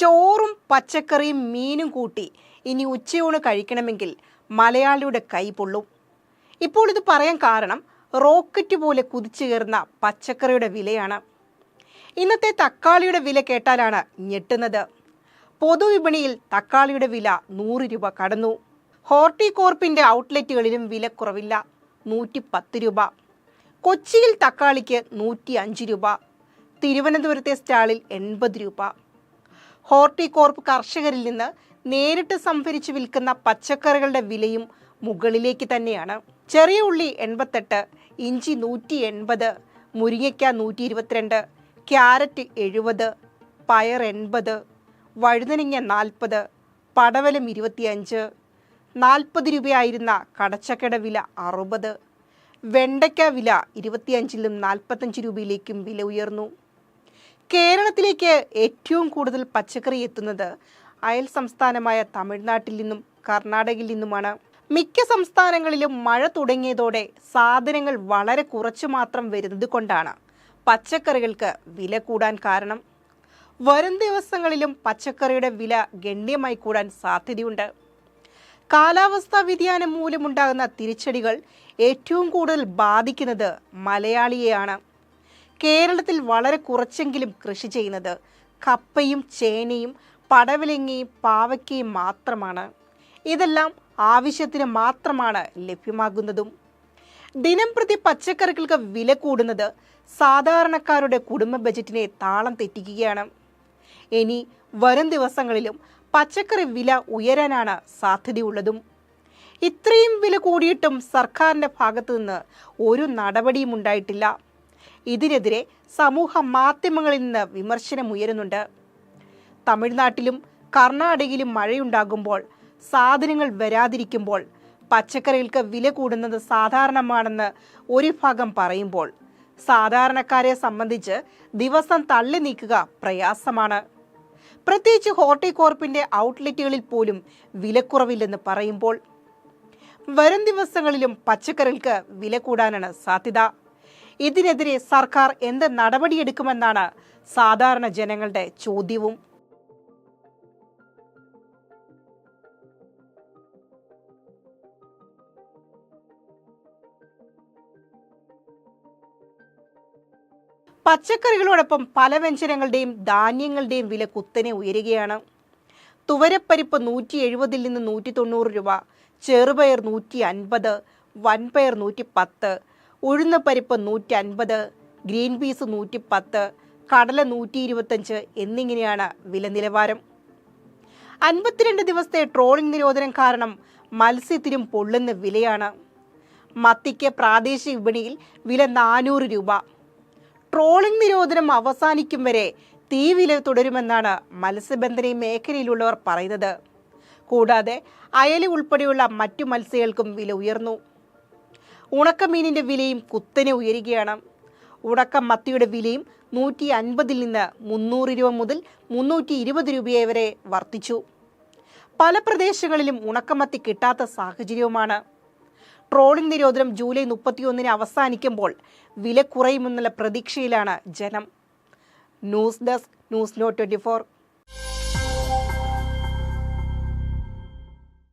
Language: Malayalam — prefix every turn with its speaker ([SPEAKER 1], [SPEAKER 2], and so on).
[SPEAKER 1] ചോറും പച്ചക്കറിയും മീനും കൂട്ടി ഇനി ഉച്ചയൂണ് കഴിക്കണമെങ്കിൽ മലയാളിയുടെ കൈ പൊള്ളും. ഇപ്പോൾ ഇത് പറയാൻ കാരണം റോക്കറ്റ് പോലെ കുതിച്ചു കയറുന്ന പച്ചക്കറിയുടെ വിലയാണ്. ഇന്നത്തെ തക്കാളിയുടെ വില കേട്ടാലാണ് ഞെട്ടുന്നത്. പൊതുവിപണിയിൽ തക്കാളിയുടെ വില നൂറ് രൂപ കടന്നു. ഹോർട്ടികോർപ്പിന്റെ ഔട്ട്ലെറ്റുകളിലും വില കുറവില്ല നൂറ്റി പത്ത് രൂപ. കൊച്ചിയിൽ തക്കാളിക്ക് നൂറ്റി അഞ്ച് രൂപ തിരുവനന്തപുരത്തെ സ്റ്റാളിൽ എൺപത് രൂപ. ഹോർട്ടികോർപ്പ് കർഷകരിൽ നിന്ന് നേരിട്ട് സംഭരിച്ച് വിൽക്കുന്ന പച്ചക്കറികളുടെ വിലയും മുകളിലേക്ക് തന്നെയാണ്. ചെറിയ ഉള്ളി എൺപത്തെട്ട് ഇഞ്ചി നൂറ്റി എൺപത് മുരിങ്ങയ്ക്ക നൂറ്റി ഇരുപത്തിരണ്ട് ക്യാരറ്റ് എഴുപത് പയർ എൺപത് വഴുതനങ്ങ നാൽപ്പത് പടവലം ഇരുപത്തിയഞ്ച് നാൽപ്പത് രൂപയായിരുന്ന കടച്ചക്കയുടെ വില അറുപത് വെണ്ടയ്ക്ക വില ഇരുപത്തിയഞ്ചിലും നാൽപ്പത്തഞ്ച് രൂപയിലേക്കും വില ഉയർന്നു. കേരളത്തിലേക്ക് ഏറ്റവും കൂടുതൽ പച്ചക്കറി എത്തുന്നത് അയൽ സംസ്ഥാനമായ തമിഴ്നാട്ടിൽ നിന്നും കർണാടകയിൽ നിന്നുമാണ്. മിക്ക സംസ്ഥാനങ്ങളിലും മഴ തുടങ്ങിയതോടെ സാധനങ്ങൾ വളരെ കുറച്ചു മാത്രം വരുന്നത് കൊണ്ടാണ് പച്ചക്കറികൾക്ക് വില കൂടാൻ കാരണം. വരും ദിവസങ്ങളിലും പച്ചക്കറിയുടെ വില ഗണ്യമായി കൂടാൻ സാധ്യതയുണ്ട്. കാലാവസ്ഥാ വ്യതിയാനം മൂലമുണ്ടാകുന്ന തിരിച്ചടികൾ ഏറ്റവും കൂടുതൽ ബാധിക്കുന്നത് മലയാളിയെയാണ്. കേരളത്തിൽ വളരെ കുറച്ചെങ്കിലും കൃഷി ചെയ്യുന്നത് കപ്പയും ചേനയും പടവലങ്ങയും പാവയ്ക്കയും മാത്രമാണ്. ഇതെല്ലാം ആവശ്യത്തിന് മാത്രമാണ് ലഭ്യമാകുന്നതും. ദിനം പ്രതി പച്ചക്കറികൾക്ക് വില കൂടുന്നത് സാധാരണക്കാരുടെ കുടുംബ ബജറ്റിനെ താളം തെറ്റിക്കുകയാണ്. ഇനി വരും ദിവസങ്ങളിലും പച്ചക്കറി വില ഉയരാനാണ് സാധ്യതയുള്ളതും. ഇത്രയും വില കൂടിയിട്ടും സർക്കാരിന്റെ ഭാഗത്തു നിന്ന് ഒരു നടപടിയും ഉണ്ടായിട്ടില്ല. ഇതിനെതിരെ സമൂഹ മാധ്യമങ്ങളിൽ നിന്ന് വിമർശനമുയരുന്നുണ്ട് തമിഴ്നാട്ടിലും കർണാടകയിലും മഴയുണ്ടാകുമ്പോൾ സാധനങ്ങൾ വരാതിരിക്കുമ്പോൾ പച്ചക്കറികൾക്ക് വില കൂടുന്നത് സാധാരണമാണെന്ന് ഒരു ഭാഗം പറയുമ്പോൾ സാധാരണക്കാരെ സംബന്ധിച്ച് ദിവസം തള്ളി നീക്കുക പ്രയാസമാണ്. പ്രത്യേകിച്ച് ഹോർട്ടികോർപ്പിന്റെ ഔട്ട്ലെറ്റുകളിൽ പോലും വിലക്കുറവില്ലെന്ന് പറയുമ്പോൾ വരും ദിവസങ്ങളിലും പച്ചക്കറികൾക്ക് വില കൂടാനാണ് സാധ്യത. ഇതിനെതിരെ സർക്കാർ എന്ത് നടപടിയെടുക്കുമെന്നാണ് സാധാരണ ജനങ്ങളുടെ ചോദ്യവും. പച്ചക്കറികളോടൊപ്പം പല വ്യഞ്ജനങ്ങളുടെയും ധാന്യങ്ങളുടെയും വില കുത്തനെ ഉയരുകയാണ്. തുവരപ്പരിപ്പ് നൂറ്റി എഴുപതിൽ നിന്ന് നൂറ്റി തൊണ്ണൂറ് രൂപ ചെറുപയർ നൂറ്റി അൻപത് വൻപയർ നൂറ്റി പത്ത് ഉഴുന്നപ്പരിപ്പ് നൂറ്റി അൻപത് ഗ്രീൻ പീസ് നൂറ്റി പത്ത് കടല നൂറ്റി ഇരുപത്തഞ്ച് എന്നിങ്ങനെയാണ് വില നിലവാരം. അൻപത്തിരണ്ട് ദിവസത്തെ ട്രോളിംഗ് നിരോധനം കാരണം മത്സ്യത്തിനും പൊള്ളുന്ന വിലയാണ്. മത്തിക്ക് പ്രാദേശിക വിപണിയിൽ വില നാനൂറ് രൂപ. ട്രോളിംഗ് നിരോധനം അവസാനിക്കും വരെ തീ വില തുടരുമെന്നാണ് മത്സ്യബന്ധന മേഖലയിലുള്ളവർ പറയുന്നത്. കൂടാതെ അയല ഉൾപ്പെടെയുള്ള മറ്റു മത്സ്യങ്ങൾക്കും വില ഉയർന്നു. ഉണക്കമീനിന്റെ വിലയും കുത്തനെ ഉയരുകയാണ്. ഉണക്ക മത്തിയുടെ വിലയും നൂറ്റി അൻപതിൽ നിന്ന് മുന്നൂറ് രൂപ മുതൽ മുന്നൂറ്റി ഇരുപത് രൂപയെ വരെ വർദ്ധിച്ചു. പല പ്രദേശങ്ങളിലും ഉണക്കമത്തി കിട്ടാത്ത സാഹചര്യവുമാണ്. ട്രോളിംഗ് നിരോധനം ജൂലൈ മുപ്പത്തിയൊന്നിന് അവസാനിക്കുമ്പോൾ വില കുറയുമെന്നുള്ള പ്രതീക്ഷയിലാണ് ജനം. ന്യൂസ് ഡെസ്ക് ന്യൂസ് നോ ട്വന്റി